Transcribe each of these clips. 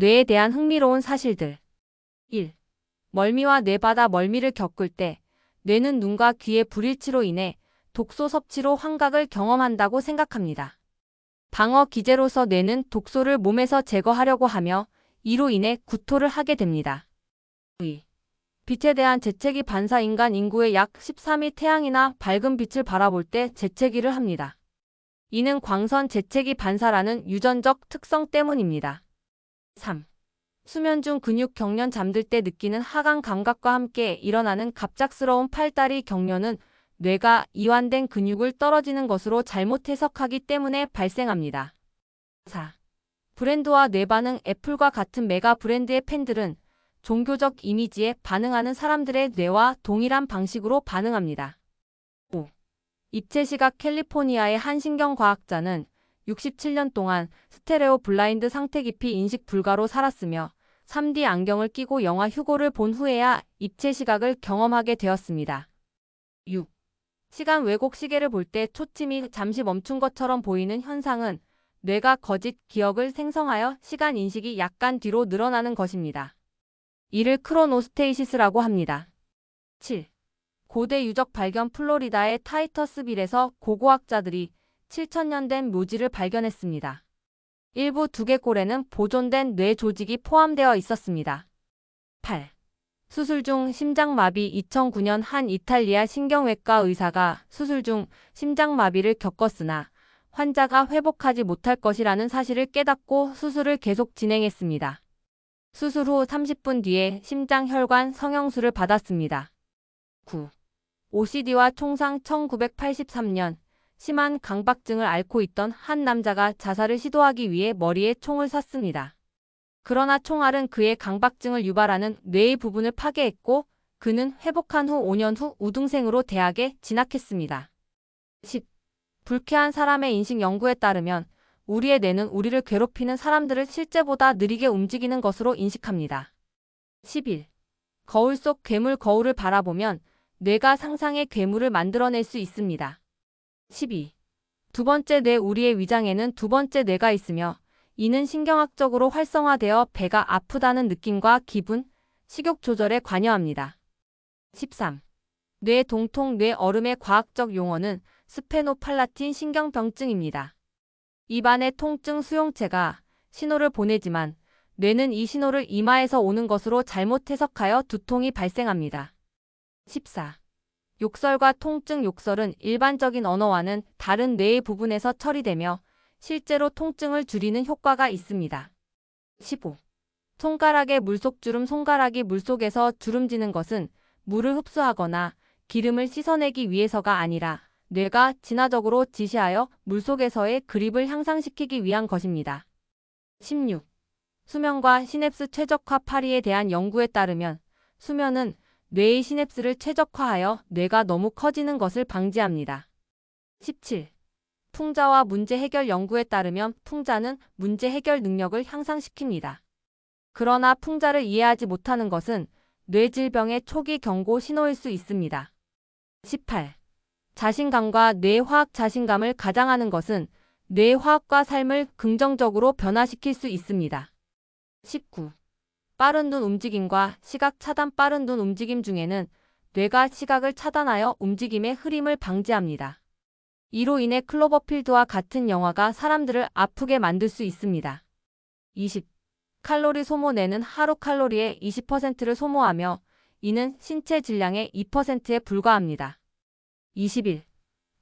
뇌에 대한 흥미로운 사실들. 1. 멀미와 뇌바다 멀미를 겪을 때 뇌는 눈과 귀의 불일치로 인해 독소 섭취로 환각을 경험한다고 생각합니다. 방어 기제로서 뇌는 독소를 몸에서 제거하려고 하며 이로 인해 구토를 하게 됩니다. 2. 빛에 대한 재채기 반사 인간 인구의 약 13이 태양이나 밝은 빛을 바라볼 때 재채기를 합니다. 이는 광선 재채기 반사라는 유전적 특성 때문입니다. 3. 수면 중 근육 경련 잠들 때 느끼는 하강 감각과 함께 일어나는 갑작스러운 팔다리 경련은 뇌가 이완된 근육을 떨어지는 것으로 잘못 해석하기 때문에 발생합니다. 4. 브랜드와 뇌반응 애플과 같은 메가 브랜드의 팬들은 종교적 이미지에 반응하는 사람들의 뇌와 동일한 방식으로 반응합니다. 5. 입체시각 캘리포니아의 한 신경과학자는 67년 동안 스테레오 블라인드 상태 깊이 인식 불가로 살았으며 3D 안경을 끼고 영화 휴고를 본 후에야 입체 시각을 경험하게 되었습니다. 6. 시간 왜곡 시계를 볼 때 초침이 잠시 멈춘 것처럼 보이는 현상은 뇌가 거짓 기억을 생성하여 시간 인식이 약간 뒤로 늘어나는 것입니다. 이를 크로노스테이시스라고 합니다. 7. 고대 유적 발견 플로리다의 타이터스빌에서 고고학자들이 7천년 된 묘지를 발견했습니다. 일부 두개골에는 보존된 뇌 조직이 포함되어 있었습니다. 8. 수술 중 심장마비 2009년 한 이탈리아 신경외과 의사가 수술 중 심장마비를 겪었으나 환자가 회복하지 못할 것이라는 사실을 깨닫고 수술을 계속 진행했습니다. 수술 후 30분 뒤에 심장혈관 성형수를 받았습니다. 9. OCD와 총상 1983년 심한 강박증을 앓고 있던 한 남자가 자살을 시도하기 위해 머리에 총을 쐈습니다. 그러나 총알은 그의 강박증을 유발하는 뇌의 부분을 파괴했고 그는 회복한 후 5년 후 우등생으로 대학에 진학했습니다. 10. 불쾌한 사람의 인식 연구에 따르면 우리의 뇌는 우리를 괴롭히는 사람들을 실제보다 느리게 움직이는 것으로 인식합니다. 11. 거울 속 괴물 거울을 바라보면 뇌가 상상의 괴물을 만들어낼 수 있습니다. 12. 두 번째 뇌 우리의 위장에는 두 번째 뇌가 있으며 이는 신경학적으로 활성화되어 배가 아프다는 느낌과 기분, 식욕 조절에 관여합니다. 13. 뇌 동통 뇌 얼음의 과학적 용어는 스페노팔라틴 신경병증입니다. 입안의 통증 수용체가 신호를 보내지만 뇌는 이 신호를 이마에서 오는 것으로 잘못 해석하여 두통이 발생합니다. 14. 욕설과 통증 욕설은 일반적인 언어와는 다른 뇌의 부분에서 처리되며 실제로 통증을 줄이는 효과가 있습니다. 15. 손가락의 물속 주름 손가락이 물속에서 주름지는 것은 물을 흡수하거나 기름을 씻어내기 위해서가 아니라 뇌가 진화적으로 지시하여 물속에서의 그립을 향상시키기 위한 것입니다. 16. 수면과 시냅스 최적화 파리에 대한 연구에 따르면 수면은 뇌의 시냅스를 최적화하여 뇌가 너무 커지는 것을 방지합니다. 17. 풍자와 문제 해결 연구에 따르면 풍자는 문제 해결 능력을 향상시킵니다. 그러나 풍자를 이해하지 못하는 것은 뇌질병의 초기 경고 신호일 수 있습니다. 18. 자신감과 뇌화학 자신감을 가장하는 것은 뇌화학과 삶을 긍정적으로 변화시킬 수 있습니다. 19. 빠른 눈 움직임과 시각 차단 빠른 눈 움직임 중에는 뇌가 시각을 차단하여 움직임의 흐림을 방지합니다. 이로 인해 클로버필드와 같은 영화가 사람들을 아프게 만들 수 있습니다. 20. 칼로리 소모 뇌는 하루 칼로리의 20%를 소모하며 이는 신체 질량의 2%에 불과합니다. 21.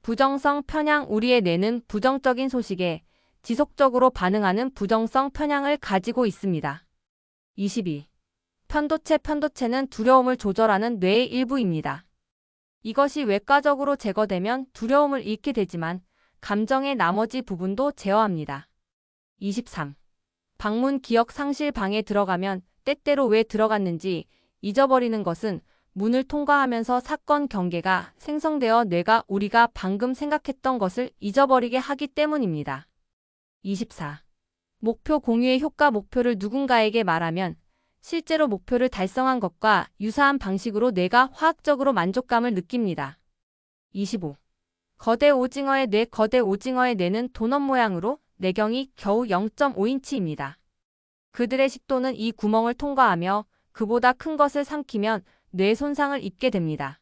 부정성 편향 우리의 뇌는 부정적인 소식에 지속적으로 반응하는 부정성 편향을 가지고 있습니다. 22. 편도체 편도체는 두려움을 조절하는 뇌의 일부입니다. 이것이 외과적으로 제거되면 두려움을 잃게 되지만 감정의 나머지 부분도 제어합니다. 23. 방문 기억 상실 방에 들어가면 때때로 왜 들어갔는지 잊어버리는 것은 문을 통과하면서 사건 경계가 생성되어 뇌가 우리가 방금 생각했던 것을 잊어버리게 하기 때문입니다. 24. 목표 공유의 효과 목표를 누군가에게 말하면 실제로 목표를 달성한 것과 유사한 방식으로 뇌가 화학적으로 만족감을 느낍니다. 25. 거대 오징어의 뇌 거대 오징어의 뇌는 도넛 모양으로 내경이 겨우 0.5인치입니다. 그들의 식도는 이 구멍을 통과하며 그보다 큰 것을 삼키면 뇌 손상을 입게 됩니다.